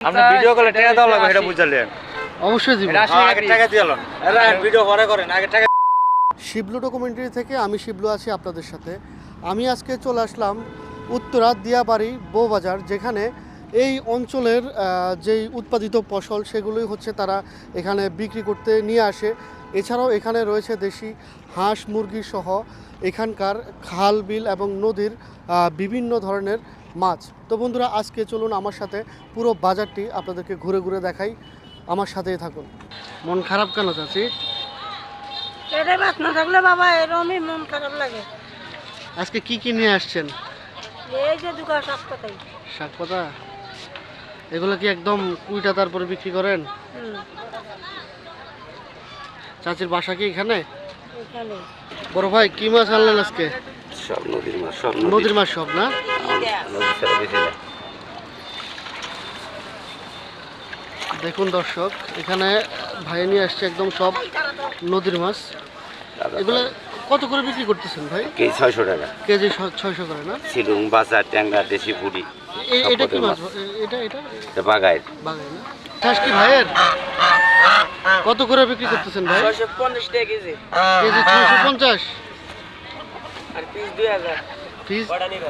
আপনি ভিডিও কলে টাকা দেওয়া লাগবে এটা বুঝালেন অবশ্যই দিব। আগে টাকা দিয়ে এলেন ভিডিও পরে করেন আগে টাকা শিবলু ডকুমেন্টারি থেকে আমি শিবলু আছি আপনাদের সাথে। আমি আজকে চলে আসলাম উত্তরা দিয়াবাড়ি বউবাজার যেখানে এই অঞ্চলের যেই উৎপাদিত ফসল সেগুলোই হচ্ছে তারা এখানে বিক্রি করতে নিয়ে আসে। এছাড়াও এখানে রয়েছে দেশি হাঁস মুরগি সহ এখানকার খাল বিল এবং নদীর বিভিন্ন ধরনের মাছ। তো বন্ধুরা আজকে চলুন আমার সাথে পুরো বাজারটি আপনাদেরকে ঘুরে ঘুরে দেখাই। আমার সাথেই থাকুন। মন খারাপ কেন চাচি? পেটে ভাত না থাকলে বাবা এরমই মন খারাপ লাগে। আজকে কি কি নিয়ে আসছেন? এই যে দোকান হাসপাতাল শাক পাতা? এগুলো কি একদম কুইটা তারপরে বিক্রি করেন? চাচির বাসা কি এখানে। বড় ভাই কি মাছ আনলেন আজকে? সব নদীর মাছ সব নদীর মাছ সব না? নদী ছাড়া বেশি না দেখুন দর্শক এখানে ভাই নিয়ে আসছে একদম সব নদীর মাছ। এগুলো কত করে বিক্রি করতেছেন ভাই? কেজি ছয়শো টাকা। কেজি ছয়শো করে না? শিলুং বাজার ট্যাঙ্গা দেশি পুরি এটা কি মাছ। এটা এটা? বাগায় বাগাই না? ঠাস কি ভাইয়ের? কত করে বিক্রি করতেছেন ভাই? ছয়শো পঞ্চাশ টাকা কেজি। কেজি ছয়শো পঞ্চাশ। পিস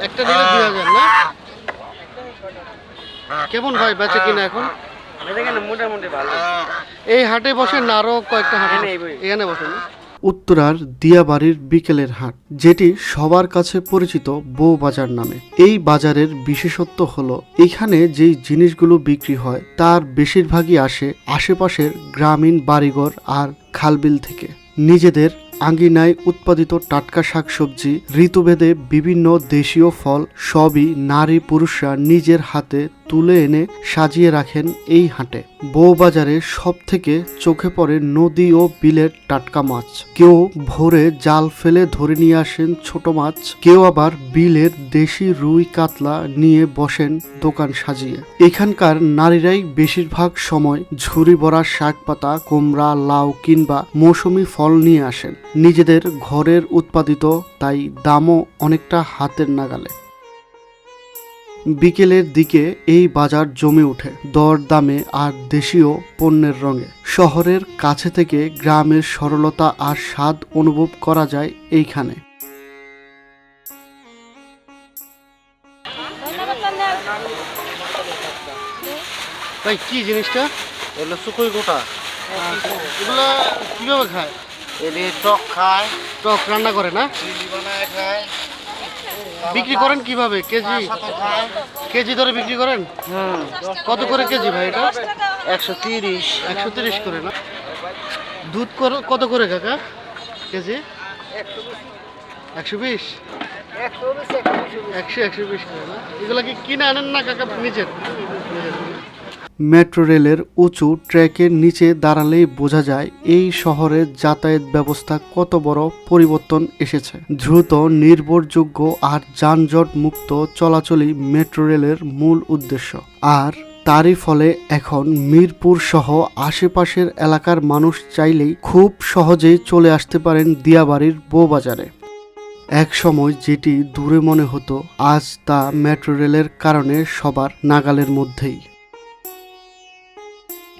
একটা নিলে দুই হাজার না? কেমন ভাই বেচে কিনা এখন? মোটামুটি ভালো। এই হাটে বসেন না আরও কয়েকটা হাটে এখানে এখানে বসেন। উত্তরার দিয়াবাড়ির বিকেলের হাট যেটি সবার কাছে পরিচিত বউ বাজার নামে। এই বাজারের বিশেষত্ব হলো এখানে যেই জিনিসগুলো বিক্রি হয় তার বেশিরভাগই আসে আশেপাশের গ্রামীণ বাড়িঘর আর খালবিল থেকে। নিজেদের আঙ্গিনায় উৎপাদিত টাটকা শাকসবজি ঋতুভেদে বিভিন্ন দেশীয় ফল সবই নারী পুরুষরা নিজের হাতে তুলে এনে সাজিয়ে রাখেন এই হাটে। বউবাজারে সব থেকে চোখে পড়ে নদী ও বিলের টাটকা মাছ। কেউ ভোরে জাল ফেলে ধরে নিয়ে আসেন ছোট মাছ, কেউ আবার বিলের দেশি রুই কাতলা নিয়ে বসেন দোকান সাজিয়ে। এখানকার নারীরাই বেশিরভাগ সময় ঝুরি ভরা শাক পাতা, কুমড়া, লাউ কিংবা মৌসুমি ফল নিয়ে আসেন। নিজেদের ঘরের উৎপাদিত, তাই দামও অনেকটা হাতের নাগালে। বিকেলের দিকে এই বাজার জমে ওঠে দর দামে আর দেশীয় পণ্যের রঙে। শহরের কাছে থেকে গ্রামের সরলতা আর স্বাদ অনুভব করা যায় এইখানে। ভাই কি জিনিসটা? এগুলো শুকুই গোটা। এগুলো কীভাবে খায়? টক খায়। টক রান্না করে না? চিলি বানায় খায়। বিক্রি করেন কীভাবে? কেজি? কেজি ধরে বিক্রি করেন? হুম কত করে কেজি ভাই এটা? একশো তিরিশ একশো তিরিশ করে না? দুধ কত করে কাকা? কেজি? একশো বিশ? একশো একশো বিশ করে না? এগুলো কি কিনে আনেন না কাকা নিজের। মেট্রো রেলের উঁচু ট্র্যাকের নিচে দাঁড়ালেই বোঝা যায় এই শহরের যাতায়াত ব্যবস্থা কত বড় পরিবর্তন এসেছে। দ্রুত, নির্ভরযোগ্য আর যানজট মুক্ত চলাচলই মেট্রো রেলের মূল উদ্দেশ্য। আর তারই ফলে এখন মিরপুর সহ আশেপাশের এলাকার মানুষ চাইলেই খুব সহজেই চলে আসতে পারেন দিয়াবাড়ির বউবাজারে। এক সময় যেটি দূরে মনে হতো, আজ তা মেট্রো রেলের কারণে সবার নাগালের মধ্যেই।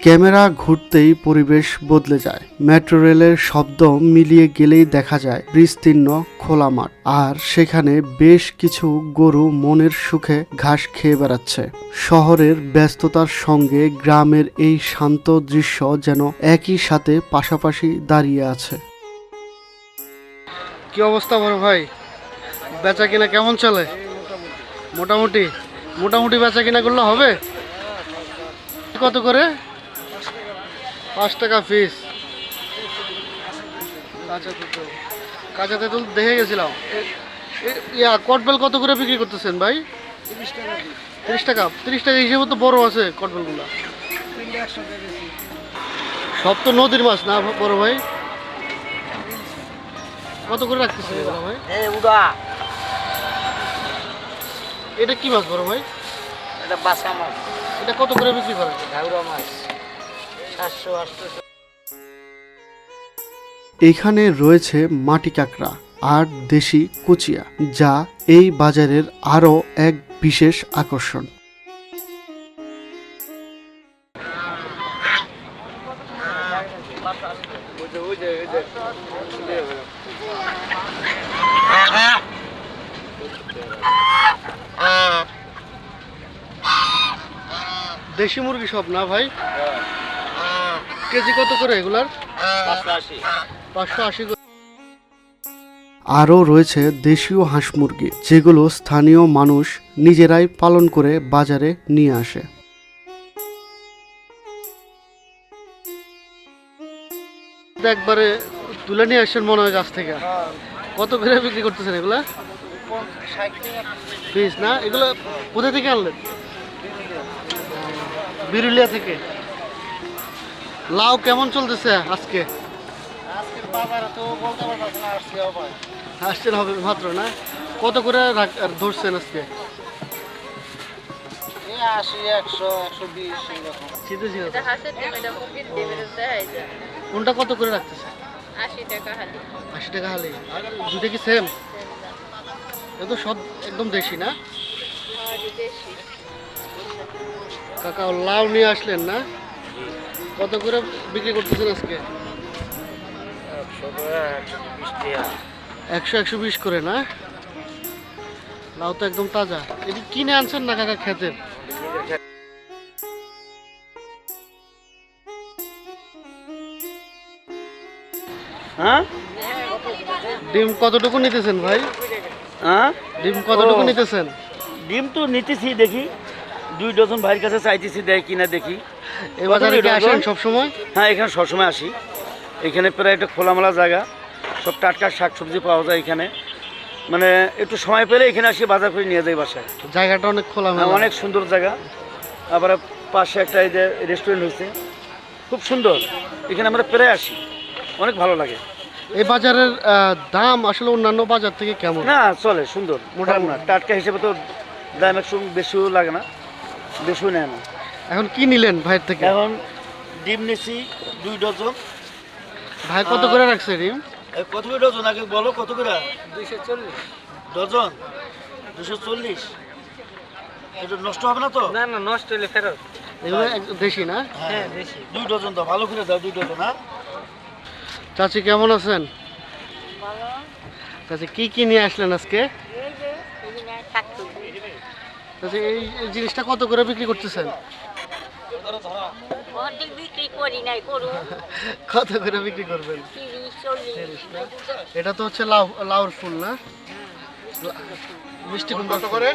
ক্যামেরা ঘুরতেই পরিবেশ বদলে যায়। মেট্রো রেলের শব্দ মিলিয়ে গেলেই দেখা যায় বিস্তীর্ণ খোলা মাঠ। আর সেখানে বেশ কিছু গরু মনের সুখে ঘাস খেয়ে বেড়াচ্ছে। শহরের ব্যস্ততার সঙ্গে গ্রামের এই শান্ত দৃশ্য যেন একই সাথে পাশাপাশি দাঁড়িয়ে আছে। কি অবস্থা বড় ভাই? বেচা কিনা কেমন চলে? মোটামুটি। মোটামুটি বেচা কিনা করলে হবে? কত করে? পাঁচ টাকা ফিস কাঁচা তেঁতুল কাঁচা তেঁতুল দেখে গেছিলাম। ইয়া কটবেল কত করে বিক্রি করতেছেন ভাই? তিরিশ টাকা তিরিশ টাকা হিসেবে তো বড় আছে কটবেলগুলো। সব তো নদীর মাছ না বড় ভাই? কত করে রাখতেছেন ভাই? এটা কি মাছ বড় ভাই? এটা বাসা মাছ। এটা কত করে বিক্রি করেন? ঘাউরা মাছ। এখানে রয়েছে মাটি কাঁকড়া আর দেশি কুচিয়া, যা এই বাজারের আরও এক বিশেষ আকর্ষণ। দেশি মুরগি সব না ভাই? কেজি কত করে এগুলার? পাঁচশো আশি। করে। আরও রয়েছে দেশীয় হাঁস মুরগি যেগুলো স্থানীয় মানুষ নিজেরাই পালন করে বাজারে নিয়ে আসে। একবারে তুলে নিয়ে আসছেন মনে হয় গাছ থেকে। কত করে বিক্রি করতেছেন এগুলা? পিস না? এগুলো কোথা থেকে আনলেন? বিরুলিয়া থেকে। লাউ কেমন চলতেছে আজকে? আসছেন হবে মাত্র না? কত করে ধরছেন আজকে? কোনটা কত করে রাখতেছে? আশি টাকা হালি। দুটো কি সেম এ তো সব একদম দেশি না? কাকা লাউ নিয়ে আসলেন না? কত করে বিক্রি করতেছেন আজকে? একশো একশো বিশ করে না? লাউ তো একদম তাজা। এটি কিনে আনছেন না কাকা খেতের হ্যাঁ? ডিম কতটুকু নিতেছেন ভাই? হ্যাঁ? ডিম কতটুকু নিতেছেন? ডিম তো নিতেছি দেখি। দুই ডজন ভাইয়ের কাছে চাইতেছি দেয় কিনা দেখি। এই বাজারে কি আসেন সবসময়? হ্যাঁ এখানে সবসময় আসি। এখানে প্রায় একটা খোলামেলা জায়গা। সব টাটকা শাকসবজি পাওয়া যায় এখানে। মানে একটু সময় পেলে এখানে আসি বাজার করে নিয়ে যাই বাসায়। জায়গাটা অনেক খোলা হ্যাঁ, অনেক সুন্দর জায়গা। আবার পাশে একটা এই যে রেস্টুরেন্ট হয়েছে খুব সুন্দর। এখানে আমরা প্রায় আসি। অনেক ভালো লাগে। এই বাজারের দাম আসলে অন্যান্য বাজার থেকে কেমন? না চলে সুন্দর। মোটামুটি টাটকা হিসেবে তো দাম একটু বেশিও লাগে না। বেশিও নেয় না এখন কি নিলেন ভাইয়ের থেকে? এখন ডিম নিছি দুই ডজন। ভাই কত করে রাখছে ডিম? কত করে ডজন? আগে বলো কত করে? দুইশো চল্লিশ। ডজন? দুশো চল্লিশ। এটা নষ্ট হবে না তো? না না নষ্ট হলে ফেরত। এগুলো দেশি না? হ্যাঁ বেশি দুই ডজন দাও ভালো করে দাও দুই ডজন হ্যাঁ? চাচি কেমন আছেন? চাচি কি কি নিয়ে আসলেন আজকে এই যে এখানে শাকসবজি চাচি এই এই জিনিসটা কত করে বিক্রি করতেছেন? অর্ধেক বিক্রি করি নাই করু কত করে বিক্রি করবেন? এটা তো হচ্ছে লাউ লাউর ফুল না? মিষ্টি কত করে?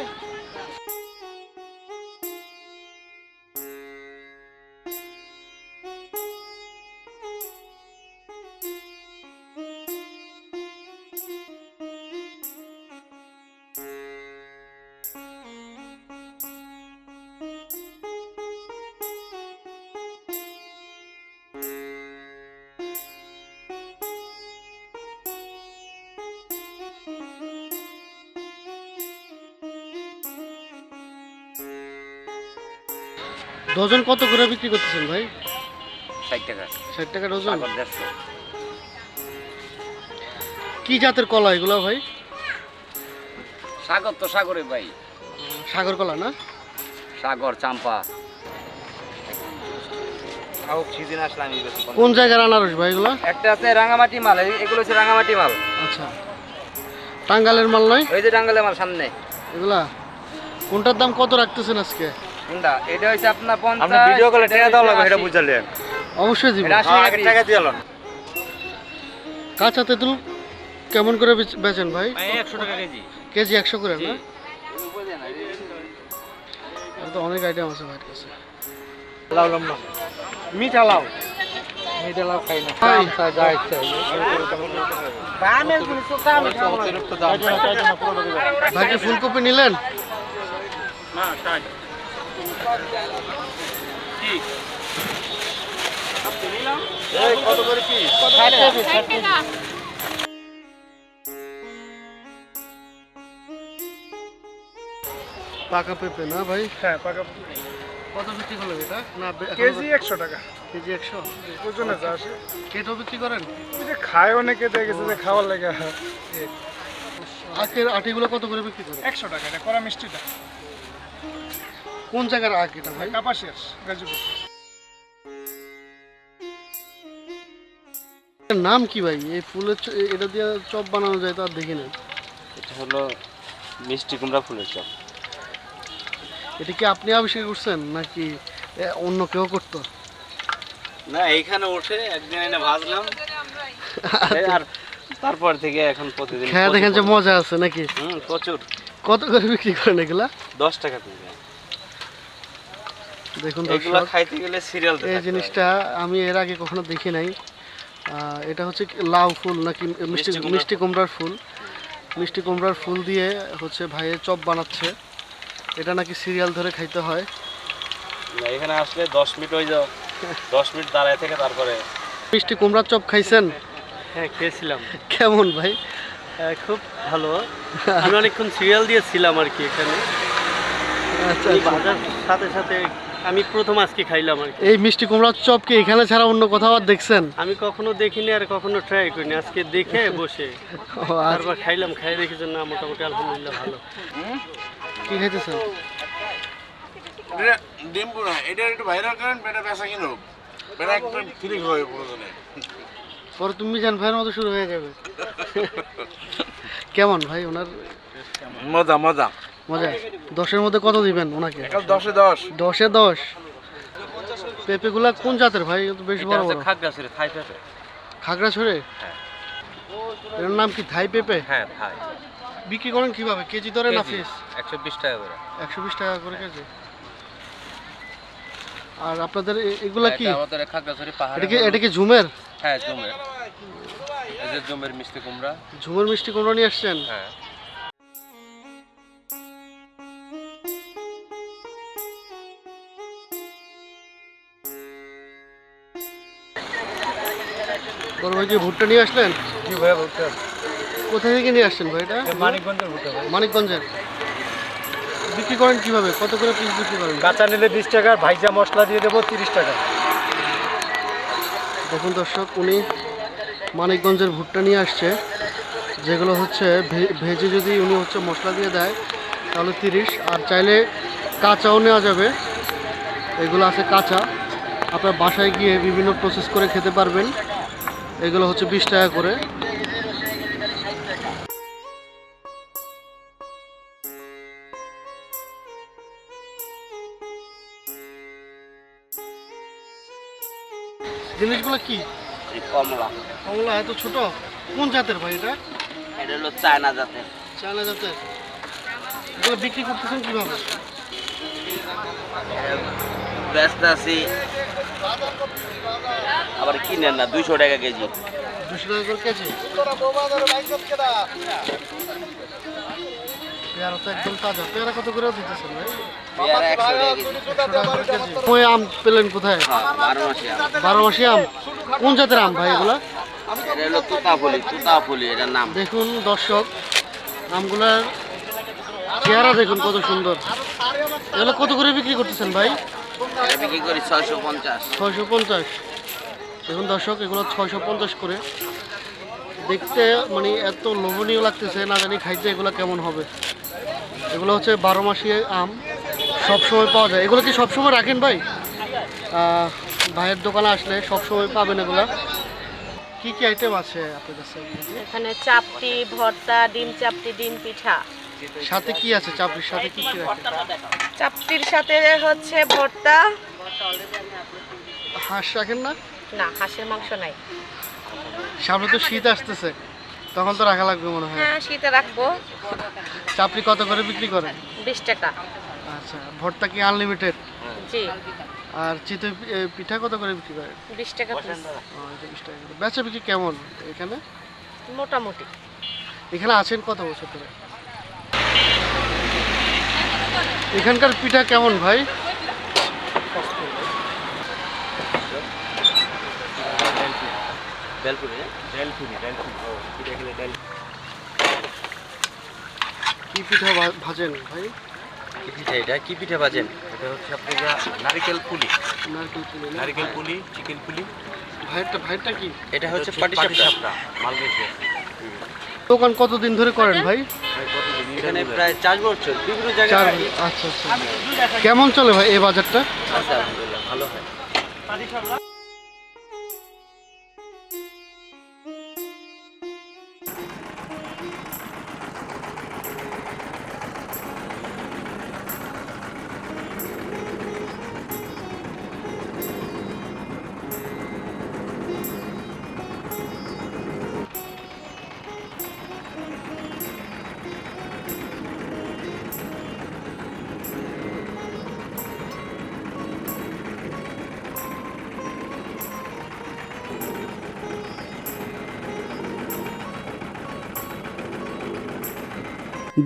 ডজন কত করে বিক্রি করতেছেন ভাই? ষাট টাকা। ষাট টাকা ডজন? কি জাতের কলা এগুলো ভাই? সাগর তো সাগরে ভাই। সাগর কলা না? সাগর চাম্পা। কোন জায়গার আনারস ভাই এগুলো? একটা আছে রাঙামাটি মাল এই- এগুলো হচ্ছে রাঙামাটি মাল। আচ্ছা। টাঙ্গালের মাল নয়? ওই যে টাঙ্গালে মাল সামনে। এগুলা? কোনটার দাম কত রাখতেছেন আজকে? কোনটা এটা হচ্ছে আপনার আপনি ভিডিও কলে টাকা দাও লাগবে এটা বুঝালেন। অবশ্যই দিব। টাকা কাঁচা তেঁতুল কেমন করে বেচ- বেচেন ভাই? একশো টাকা কেজি। কেজি একশো করে না? তো অনেক আইটেম আছে ভাইয়ের কাছে। লাউ লম্বা মিঠা লাউ। মিঠা লাউ খাই না। ভাই। যা ইচ্ছা দামের জিনিস তো দাম। অতিরিক্ত দাম। ভাই ফুলকপি নিলেন? কত করে কি পাকা পেঁপে না ভাই? হ্যাঁ পাকা কত বিক্রি করলেন এটা? না কেজি একশো টাকা। কেজি একশো? ওজনে যা আসে। কেটো বিক্রি করেন? যে খায় অনেকে দেখে গেছে যে খাওয়ার লেগে। আখের আটিগুলো কত করে বিক্রি করেন? একশো টাকা এটা করা মিষ্টিটা। কোন জায়গার আখ এটা ভাই? কাপাসিয়াস গাজীপুর। নাম কি ভাই? এই ফুলের এটা দিয়ে চপ বানানো যায় তো আর দেখি না। এটা হলো মিষ্টি কুমড়া ফুলের চপ। এটা কি আপনি আবিষ্কার করছেন নাকি অন্য কেউ করতো? না এইখানে উঠে একদিন এনে ভাজলাম। এই আর তারপর থেকে এখন প্রতিদিন খেয়ে দেখেন যে মজা আছে নাকি? হুম প্রচুর। কত করে বিক্রি করেন এগুলা? দশ টাকা পিস দেখুন এগুলো খাইতে গেলে সিরিয়াল এই জিনিসটা আমি এর আগে কখনো দেখি নাই। এটা হচ্ছে লাউ ফুল নাকি মিষ্টি মিষ্টি কুমড়ার ফুল। মিষ্টি কুমড়ার ফুল দিয়ে হচ্ছে ভাইয়ে চপ বানাচ্ছে। এটা নাকি সিরিয়াল ধরে খাইতে হয়। এখানে আসলে দশ মিনিট হয়ে যাও দশ মিনিট দাঁড়ায় থেকে তারপরে মিষ্টি কুমড়ার চপ খাইছেন? হ্যাঁ খেয়েছিলাম। কেমন ভাই? হ্যাঁ, খুব ভালো। আমি অনেকক্ষণ সিরিয়াল দিয়েছিলাম আর কি এখানে। আচ্ছা আচ্ছা। সাথে সাথে আমি প্রথম আজকে খাইলাম আর এই মিষ্টি কুমড়ার চপ কি এখানে ছাড়া অন্য কোথাও আর দেখছেন? আমি কখনো দেখিনি আর কখনো ট্রাই করিনি। আজকে দেখে বসে। ও, আর তারপর খাইলাম খাই দেখেছি না মোটামুটি আলহামদুলিল্লাহ ভালো। কি খাইতেছেন? ডিম্পু না এটা একটু ভাইরাল করেন বেটা পেশা কিনো বেটা একদম ফ্রি হয়ে প্রয়োজনে। পরে তুমি জান ভাইয়ের মতো শুরু হয়ে যাবে। কেমন ভাই ওনার? মজা মজা। মজা। দশের মধ্যে কত দিবেন ওনাকে? দশে দশ। দশে দশ? পেঁপেগুলা কোন জাতের ভাই? বেশ বড় বড়। খাগড়াছড়ি থাই পেঁপে। খাগড়াছড়ে? এর নাম কি থাই পেঁপে? হ্যাঁ থাই। বিক্রি করেন কীভাবে? কেজি ধরে না পিস একশো বিশ টাকা করে। একশো বিশ টাকা করে কেজি। আর আপনাদের এ- এগুলা কি? আমাদের খাগড়াছড়ি পাহাড় এটা কি এটা কি ঝুমের? হ্যাঁ জমের এই যে জমের মিষ্টি কুমড়া। ঝুমের মিষ্টি কুমড়ো নিয়ে আসছেন? হ্যাঁ। ভাই কি ভুট্টা নিয়ে আসলেন? কি ভাইয়া বলতে কোথা থেকে নিয়ে আসছেন ভাই এটা? মানিকগঞ্জের ভুট্টা ভাই। মানিকগঞ্জের। বিক্রি করেন কীভাবে? কত করে পিস বিক্রি করেন? কাঁচা নিলে বিশ টাকা ভাইজা মশলা দিয়ে দেবো তিরিশ টাকা। দেখুন দর্শক উনি মানিকগঞ্জের ভুট্টা নিয়ে আসছে যেগুলো হচ্ছে ভেজে যদি উনি হচ্ছে মশলা দিয়ে দেয় তাহলে তিরিশ। আর চাইলে কাঁচাও নেওয়া যাবে। এগুলো আছে কাঁচা। আপনার বাসায় গিয়ে বিভিন্ন প্রসেস করে খেতে পারবেন। এগুলো হচ্ছে বিশ টাকা করে। জিনিসগুলো কি? কমলা। কমলা এত ছোট? কোন জাতের ভাই এটা? এটা হলো চায়না জাতের। চায়না জাতের। এগুলো বিক্রি করতেছেন কীভাবে? ব্যস্ত আছি। আবার কিনেন না দুইশো টাকা কেজি। দুশো টাকা কেজি? পেয়ারা তো একদম তাজা। পেয়ারা কত করে দিতেছেন ভাই? আম পেলেন কোথায়? হ্যাঁ, বারো মাসে আম। কোন জাতের আম ভাই এগুলা? দেখুন দর্শক আমগুলার চেহারা দেখুন কত সুন্দর। এগুলো কত করে বিক্রি করতেছেন ভাই? বিক্রি করি ছয়শো পঞ্চাশ। ছয়শো পঞ্চাশ। দেখুন দর্শক এগুলো ছয়শো পঞ্চাশ করে। দেখতে মানে এত লোভনীয় লাগতেছে না জানি খাইতে এগুলো কেমন হবে। এগুলো হচ্ছে বারো মাসি আম সব সময় পাওয়া যায়। এগুলো কি সব সময় রাখেন ভাই? ভাইয়ের দোকানে আসলে সব সময় পাবেন এগুলো। কি কি আইটেম আছে আপনার কাছে? এখানে চাপটি ভর্তা ডিম চাপটি ডিম পিঠা। সাথে কি আছে? চাপড়ির সাথে কি কি রাখেন চাপটির সাথে হচ্ছে ভর্তা। হাঁস রাখেন না? না হাঁসের মাংস নাই। সামনে তো শীত আসতেছে। তখন তো রাখা লাগবে মনে হয়। হ্যাঁ শীতে রাখব। চাপড়ি কত করে বিক্রি করেন? বিশ টাকা। আচ্ছা ভর্তা কি আনলিমিটেড? জি। আর চিতই পিঠা কত করে বিক্রি করেন? বিশ টাকা পিস। ও, এটা বিশ টাকা করে। বেচা বিক্রি কেমন এখানে? মোটামুটি। এখানে আছেন কত বছর ধরে? এখানকার পিঠা কেমন ভাই? কি পিঠা ভা- ভাজেন ভাই? কি পিঠা এটা? কি পিঠা বাজেন এটা হচ্ছে আপনার নারিকেল পুলি। নারকেল পুলি? নারিকেল পুলি চিকেন পুলি। ভাইয়েরটা ভাইয়েরটা কি? এটা হচ্ছে পাটিসাপটা। মালয়েশিয়া। দোকান কতদিন ধরে করেন ভাই? এখানে প্রায় চার বছর বিভিন্ন চার জায়গায় আচ্ছা আচ্ছা। কেমন চলে ভাই এই বাজারটা? ভালো হয়।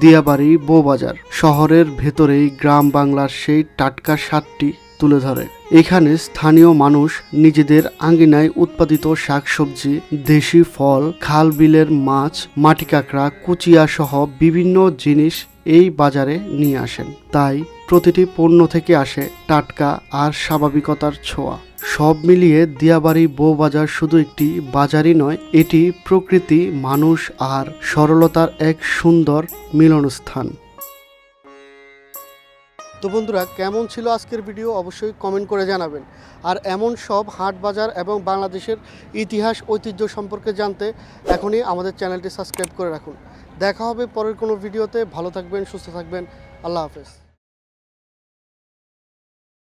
দিয়াবাড়ি বউবাজার। শহরের ভেতরেই গ্রাম বাংলার সেই টাটকা স্বাদটি তুলে ধরে। এখানে স্থানীয় মানুষ নিজেদের আঙ্গিনায় উৎপাদিত শাকসবজি, দেশি ফল, খাল বিলের মাছ, মাটি কাঁকড়া, কুচিয়া সহ বিভিন্ন জিনিস এই বাজারে নিয়ে আসেন। তাই প্রতিটি পণ্য থেকে আসে টাটকা আর স্বাভাবিকতার ছোঁয়া। সব মিলিয়ে দিয়াবাড়ি বউবাজার শুধু একটি বাজারই নয়, এটি প্রকৃতি, মানুষ আর সরলতার এক সুন্দর মিলনস্থান। তো বন্ধুরা, কেমন ছিল আজকের ভিডিও অবশ্যই কমেন্ট করে জানাবেন। আর এমন সব হাট বাজার এবং বাংলাদেশের ইতিহাস, ঐতিহ্য সম্পর্কে জানতে এখনই আমাদের চ্যানেলটি সাবস্ক্রাইব করে রাখুন। দেখা হবে পরের কোনো ভিডিওতে। ভালো থাকবেন, সুস্থ থাকবেন। আল্লাহ হাফেজ।